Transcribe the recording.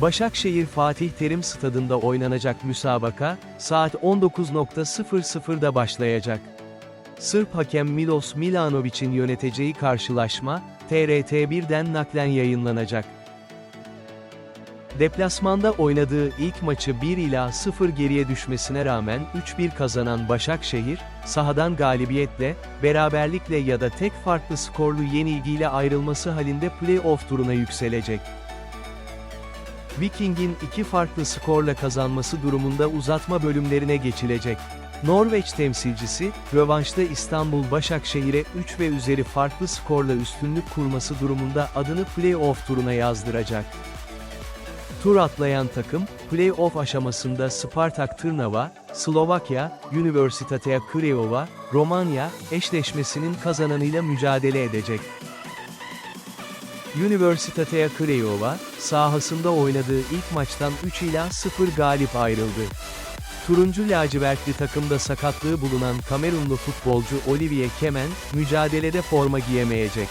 Başakşehir Fatih Terim Stadında oynanacak müsabaka, saat 19.00'da başlayacak. Sırp hakem Milos Milanovic'in yöneteceği karşılaşma, TRT1'den naklen yayınlanacak. Deplasmanda oynadığı ilk maçı 1 ila 0 geriye düşmesine rağmen 3-1 kazanan Başakşehir, sahadan galibiyetle, beraberlikle ya da tek farklı skorlu yenilgiyle ayrılması halinde play-off turuna yükselecek. Viking'in iki farklı skorla kazanması durumunda uzatma bölümlerine geçilecek. Norveç temsilcisi, rövanşta İstanbul Başakşehir'e 3 ve üzeri farklı skorla üstünlük kurması durumunda adını play-off turuna yazdıracak. Tur atlayan takım, play-off aşamasında Spartak Trnava, Slovakya, Universitatea Craiova, Romanya, eşleşmesinin kazananıyla mücadele edecek. Universitatea Craiova, sahasında oynadığı ilk maçtan 3 ila 0 galip ayrıldı. Turuncu lacivertli takımda sakatlığı bulunan Kamerunlu futbolcu Olivier Kemen, mücadelede forma giyemeyecek.